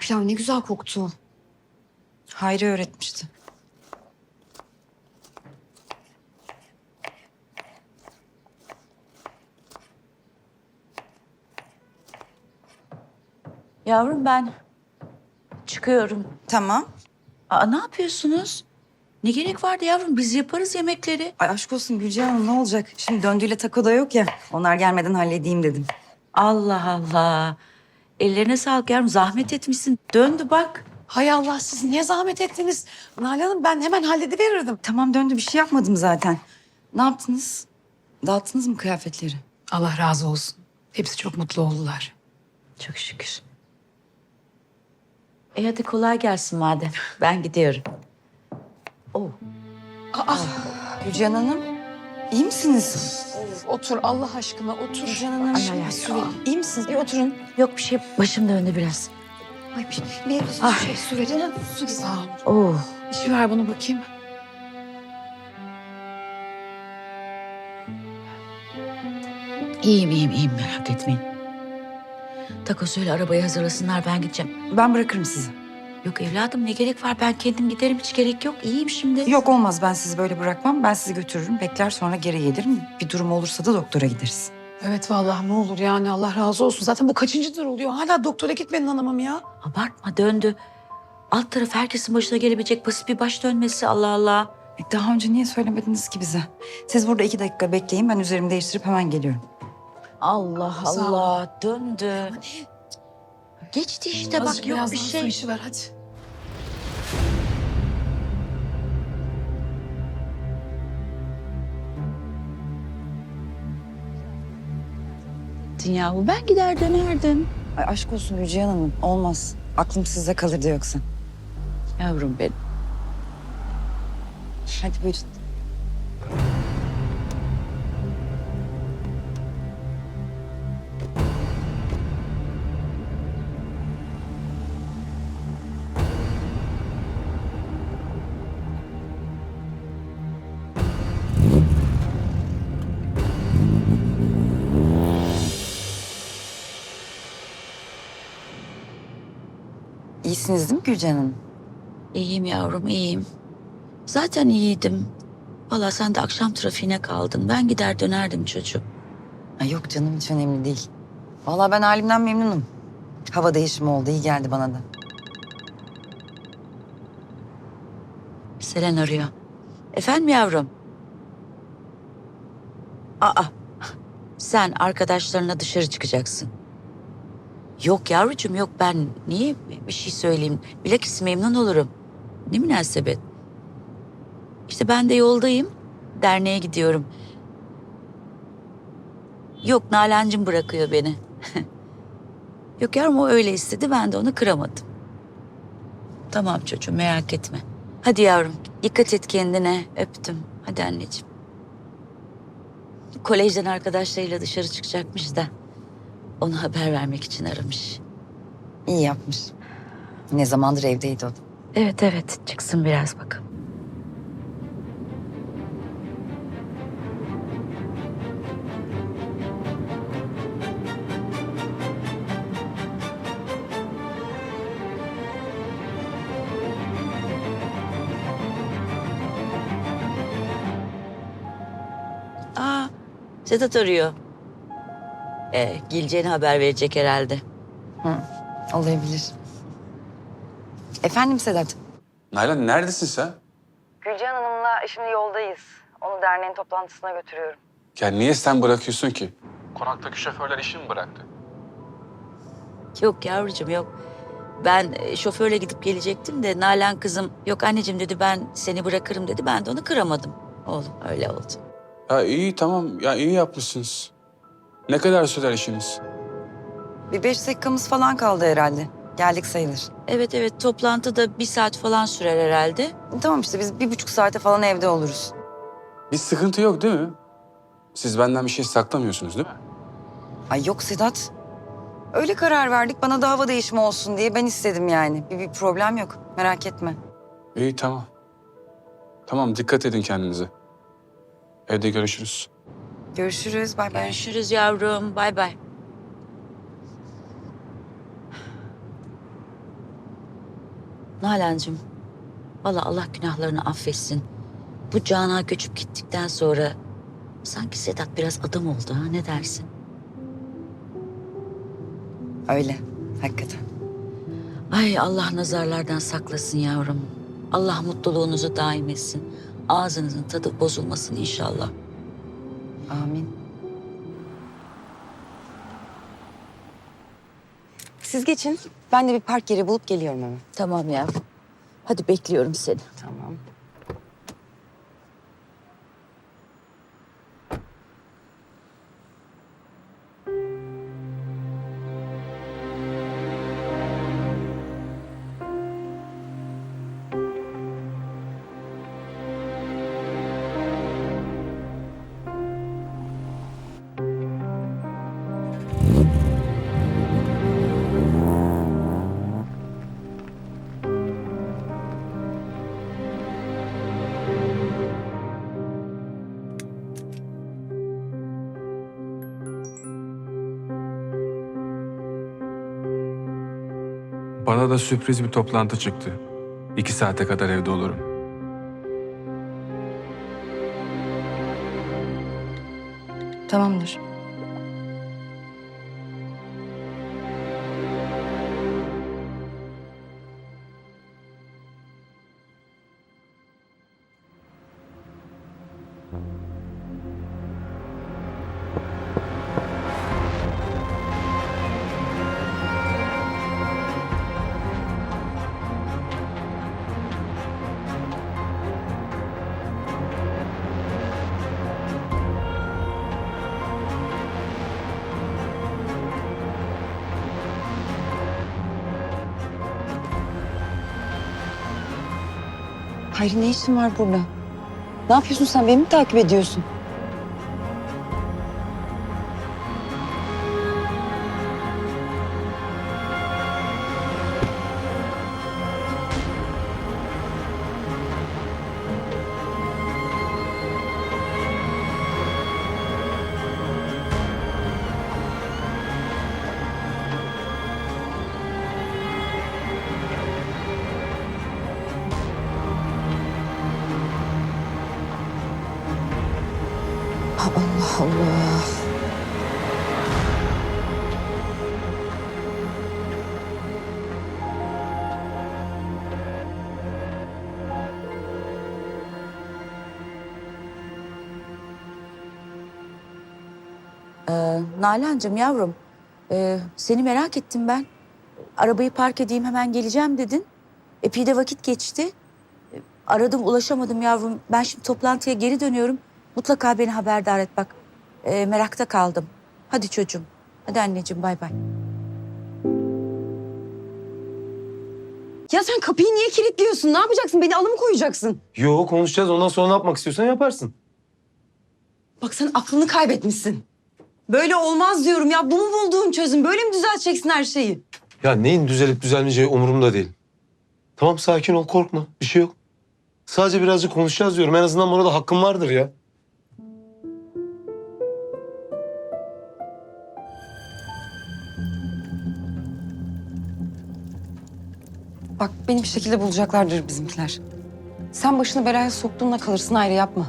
pilav ne güzel koktu. Hayri öğretmişti. Yavrum ben çıkıyorum. Tamam. Aa ne yapıyorsunuz? Ne gerek vardı yavrum? Biz yaparız yemekleri. Ay aşk olsun Gülce Hanım ne olacak? Şimdi döndüğüyle tako da yok ya. Onlar gelmeden halledeyim dedim. Allah Allah. Ellerine sağlık yavrum. Zahmet etmişsin. Döndü bak. Hay Allah siz niye zahmet ettiniz? Nalan Hanım ben hemen hallediverirdim. Tamam döndü bir şey yapmadım zaten. Ne yaptınız? Dağıttınız mı kıyafetleri? Allah razı olsun. Hepsi çok mutlu oldular. Çok şükür. E hadi kolay gelsin madem. Ben gidiyorum. Oh. Gülcan Hanım iyi misiniz? Otur Allah aşkına otur. Hanım Ay, ay, ay. su verin. İyi misiniz? Bir oturun. Yok bir şey. Başım döndü biraz. Ay bir, bir şey su verin. Su Sağ ol. Oh. İşi ver bunu bakayım. İyiyim iyiyim iyiyim merak etmeyin. Tako söyle arabayı hazırlasınlar ben gideceğim. Ben bırakırım sizi. Yok evladım ne gerek var ben kendim giderim hiç gerek yok. İyiyim şimdi. Yok olmaz ben sizi böyle bırakmam. Ben sizi götürürüm. Bekler sonra geri gelirim. Bir durum olursa da doktora gideriz. Evet vallahi ne olur yani Allah razı olsun. Zaten bu kaçıncıdır oluyor. Hala doktora gitmedin hanımım ya. Abartma döndü. Alt taraf herkesin başına gelebilecek basit bir baş dönmesi Allah Allah. E, Daha önce niye söylemediniz ki bize? Siz burada iki dakika bekleyin. Ben üzerimi değiştirip hemen geliyorum. Allah. Allah döndü. Geçti işte bak Azıcık yok bir daha su şey. işi ver hadi. Yahu ben gider dönerdim. Ay aşk olsun Gülcihan Hanım. Olmaz. Aklım sizde kalırdı yoksa. Yavrum benim. Hadi buyurun. İyisiniz değil mi Gülcan Hanım? İyiyim yavrum iyiyim. Zaten iyiydim. Valla sen de akşam trafiğine kaldın. Ben gider dönerdim çocuğum. Ay yok canım hiç önemli değil. Vallahi ben halimden memnunum. Hava değişimi oldu. iyi geldi bana da. Selen arıyor. Efendim yavrum? Aa, sen arkadaşlarına dışarı çıkacaksın. Yok yavrucuğum yok ben niye bir şey söyleyeyim? Bilakis memnun olurum. Ne münasebet. İşte ben de yoldayım. Derneğe gidiyorum. Yok Nalan'cığım bırakıyor beni. yok yavrum o öyle istedi ben de onu kıramadım. Tamam çocuğum merak etme. Hadi yavrum dikkat et kendine öptüm. Hadi anneciğim. Kolejden arkadaşlarıyla dışarı çıkacakmış da onu haber vermek için aramış. İyi yapmış. Ne zamandır evdeydi o da. Evet evet çıksın biraz bakalım. Aa, Sedat arıyor. Ee, geleceğini haber verecek herhalde. Olabilir. Efendim Sedat? Nalan neredesin sen? Gülcan Hanım'la şimdi yoldayız. Onu derneğin toplantısına götürüyorum. Ya niye sen bırakıyorsun ki? Konaktaki şoförler işini mi bıraktı? Yok yavrucuğum yok. Ben e, şoförle gidip gelecektim de Nalan kızım yok anneciğim dedi ben seni bırakırım dedi. Ben de onu kıramadım. Oğlum öyle oldu. Ya iyi tamam ya iyi yapmışsınız. Ne kadar sürer işiniz? Bir beş dakikamız falan kaldı herhalde. Geldik sayılır. Evet evet toplantı da bir saat falan sürer herhalde. Tamam işte biz bir buçuk saate falan evde oluruz. Bir sıkıntı yok değil mi? Siz benden bir şey saklamıyorsunuz değil mi? Ay yok Sedat. Öyle karar verdik bana da hava değişimi olsun diye ben istedim yani. Bir, bir problem yok merak etme. İyi tamam. Tamam dikkat edin kendinize. Evde görüşürüz. Görüşürüz bay bay. Görüşürüz yavrum bay bay. Nalan'cığım, valla Allah günahlarını affetsin. Bu Cana göçüp gittikten sonra sanki Sedat biraz adam oldu ha ne dersin? Öyle. Hakikaten. Ay Allah nazarlardan saklasın yavrum. Allah mutluluğunuzu daim etsin. Ağzınızın tadı bozulmasın inşallah. Amin. Siz geçin. Ben de bir park yeri bulup geliyorum hemen. Tamam yavrum. Hadi bekliyorum seni. Tamam. Bana da sürpriz bir toplantı çıktı. İki saate kadar evde olurum. Tamamdır. Hayri ne işin var burada? Ne yapıyorsun sen? Beni mi takip ediyorsun? Allah Allah. Ee, Nalan'cığım yavrum, e, seni merak ettim ben. Arabayı park edeyim hemen geleceğim dedin. Epey de vakit geçti. E, Aradım ulaşamadım yavrum. Ben şimdi toplantıya geri dönüyorum. Mutlaka beni haberdar et bak. E, merakta kaldım. Hadi çocuğum. Hadi anneciğim bay bay. Ya sen kapıyı niye kilitliyorsun? Ne yapacaksın? Beni alıp koyacaksın? Yo konuşacağız. Ondan sonra ne yapmak istiyorsan yaparsın. Bak sen aklını kaybetmişsin. Böyle olmaz diyorum ya. Bu mu bulduğun çözüm? Böyle mi düzelteceksin her şeyi? Ya neyin düzelip düzelmeyeceği umurumda değil. Tamam sakin ol korkma. Bir şey yok. Sadece birazcık konuşacağız diyorum. En azından buna da hakkım vardır ya. Bak beni bir şekilde bulacaklardır bizimkiler. Sen başını belaya soktuğunla kalırsın ayrı yapma.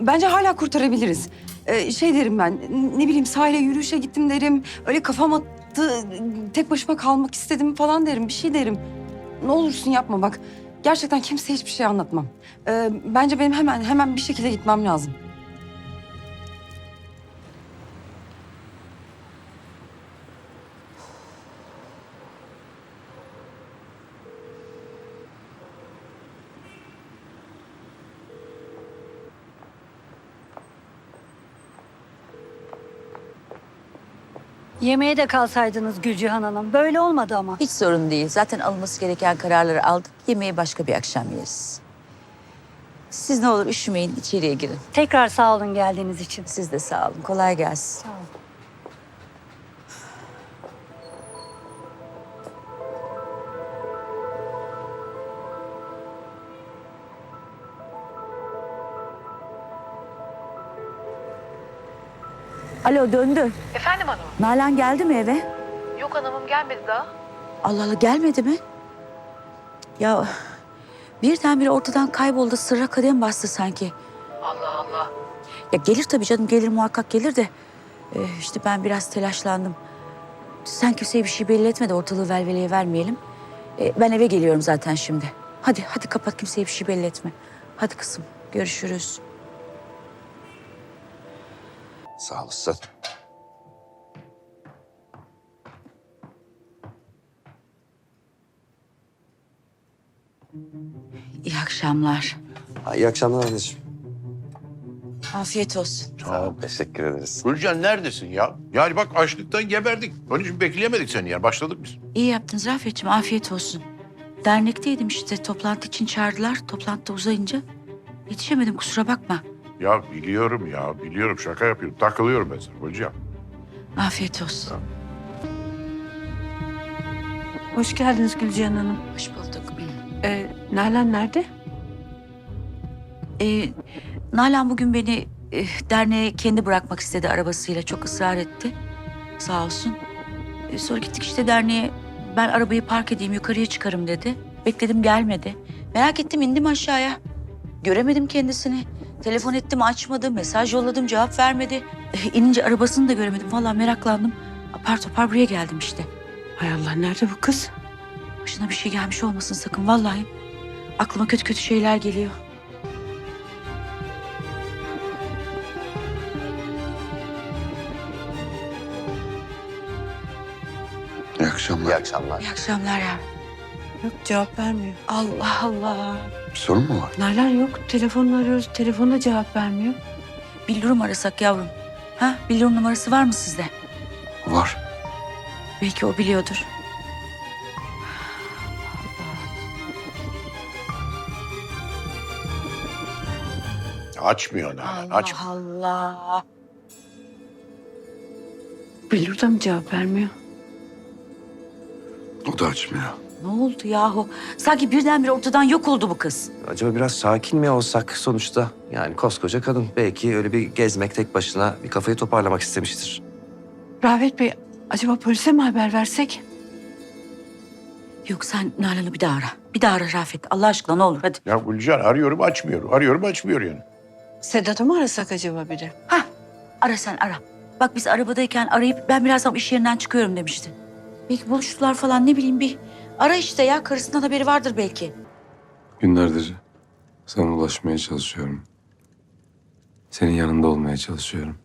Bence hala kurtarabiliriz. Ee, şey derim ben, ne bileyim sahile yürüyüşe gittim derim. Öyle kafam attı, tek başıma kalmak istedim falan derim. Bir şey derim. Ne olursun yapma bak. Gerçekten kimseye hiçbir şey anlatmam. Ee, bence benim hemen hemen bir şekilde gitmem lazım. Yemeğe de kalsaydınız Gülcihan Hanım. Böyle olmadı ama. Hiç sorun değil. Zaten alınması gereken kararları aldık. Yemeği başka bir akşam yeriz. Siz ne olur üşümeyin, içeriye girin. Tekrar sağ olun geldiğiniz için. Siz de sağ olun. Kolay gelsin. Alo döndü. Efendim hanım? Nalan geldi mi eve? Yok hanımım gelmedi daha. Allah Allah gelmedi mi? Ya birdenbire ortadan kayboldu. Sırra kadem bastı sanki. Allah Allah. Ya gelir tabii canım gelir muhakkak gelir de. e, işte ben biraz telaşlandım. Sen kimseye bir şey belli etme de ortalığı velveleye vermeyelim. E, ben eve geliyorum zaten şimdi. Hadi hadi kapat kimseye bir şey belli etme. Hadi kızım görüşürüz. Sağ olasın. İyi akşamlar. Ha, iyi akşamlar anneciğim. Afiyet olsun. Sağ ol, teşekkür ederiz. Gülcan neredesin ya? Yani bak açlıktan geberdik. Onun için bekleyemedik seni yani. Başladık biz. İyi yaptınız Rafet'ciğim afiyet olsun. Dernekteydim işte toplantı için çağırdılar. Toplantı uzayınca yetişemedim kusura bakma. Ya biliyorum ya biliyorum şaka yapıyorum. Takılıyorum ben sana hocam. Afiyet olsun. Hoş geldiniz Gülcihan Hanım. Hoş bulduk. Ee, Nalan nerede? Ee, Nalan bugün beni e, derneğe kendi bırakmak istedi arabasıyla. Çok ısrar etti. Sağ olsun. Ee, sonra gittik işte derneğe. Ben arabayı park edeyim yukarıya çıkarım dedi. Bekledim gelmedi. Merak ettim indim aşağıya. Göremedim kendisini. Telefon ettim açmadı. Mesaj yolladım cevap vermedi. Ee, inince arabasını da göremedim. Vallahi meraklandım. Apar topar buraya geldim işte. Hay Allah nerede bu kız? Başına bir şey gelmiş olmasın sakın vallahi. Aklıma kötü kötü şeyler geliyor. İyi akşamlar. İyi akşamlar. İyi akşamlar ya. Yok cevap vermiyor. Allah Allah. Bir sorun mu var? Nalan yok. Telefonla arıyoruz. Telefonda cevap vermiyor. Billur'u mu arasak yavrum? Ha? Billur numarası var mı sizde? Var. Belki o biliyordur. Açmıyor Nalan. Aç. Allah. Billur da mı cevap vermiyor? O da açmıyor. Ne oldu yahu? Sanki birdenbire ortadan yok oldu bu kız. Acaba biraz sakin mi olsak sonuçta? Yani koskoca kadın. Belki öyle bir gezmek tek başına bir kafayı toparlamak istemiştir. Rafet Bey acaba polise mi haber versek? Yok sen Nalan'ı bir daha ara. Bir daha ara Rafet. Allah aşkına ne olur hadi. Ya Gülcan arıyorum açmıyor. Arıyorum açmıyor yani. Sedat'ı mı arasak acaba biri? Ha, ara sen ara. Bak biz arabadayken arayıp ben birazdan iş yerinden çıkıyorum demişti. Belki buluştular falan ne bileyim bir. Ara işte ya karısından haberi vardır belki. Günlerdir sana ulaşmaya çalışıyorum. Senin yanında olmaya çalışıyorum.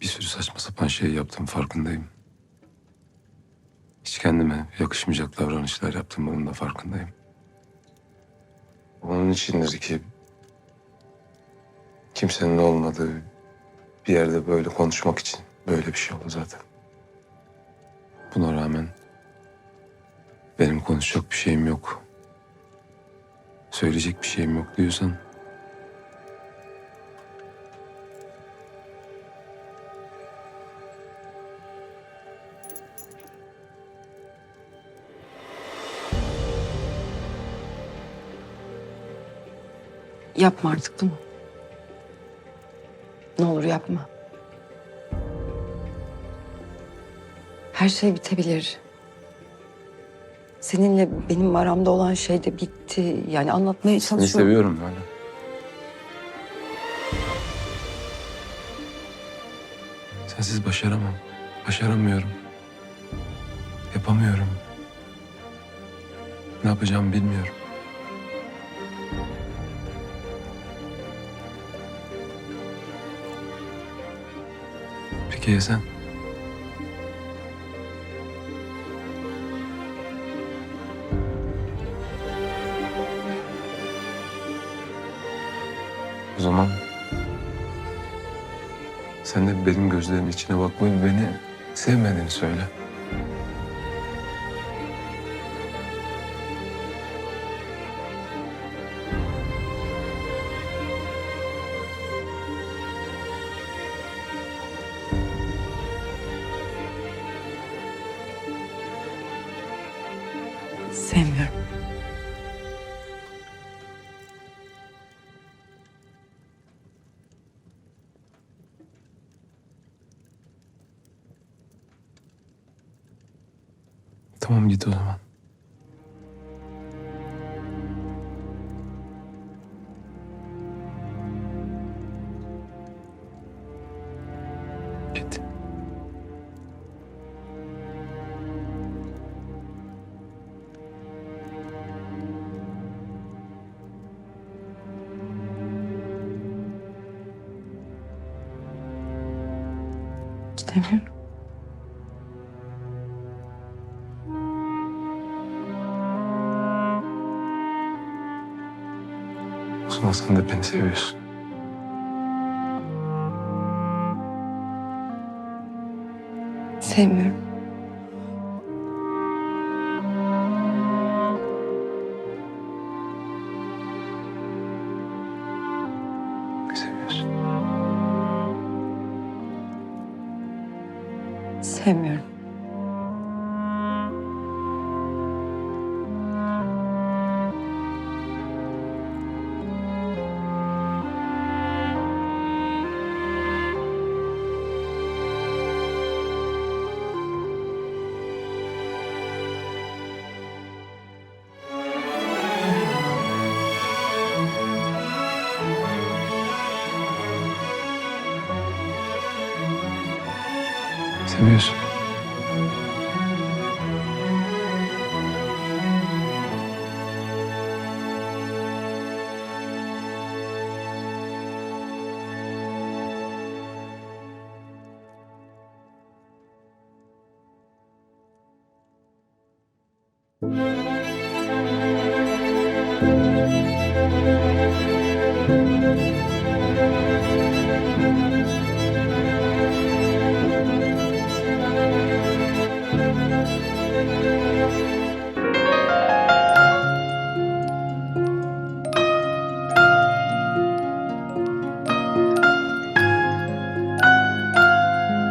Bir sürü saçma sapan şey yaptım farkındayım. Hiç kendime yakışmayacak davranışlar yaptım bunun da farkındayım. Onun içindir ki kimsenin olmadığı bir yerde böyle konuşmak için böyle bir şey oldu zaten. Buna rağmen benim konuşacak bir şeyim yok. Söyleyecek bir şeyim yok diyorsan Yapma artık bunu. Ne olur yapma. Her şey bitebilir. Seninle benim aramda olan şey de bitti. Yani anlatmaya seni çalışıyorum. seviyorum hala. Sensiz başaramam. Başaramıyorum. Yapamıyorum. Ne yapacağımı bilmiyorum. Peki ya sen? Zaman sen de benim gözlerimin içine bakmayı beni sevmediğini söyle. Sevmiyorum. git o zaman. Git. Gidebilir? Zaman sen de beni seviyorsun. Sevmiyorum. Seviyorsun. Sevmiyorum.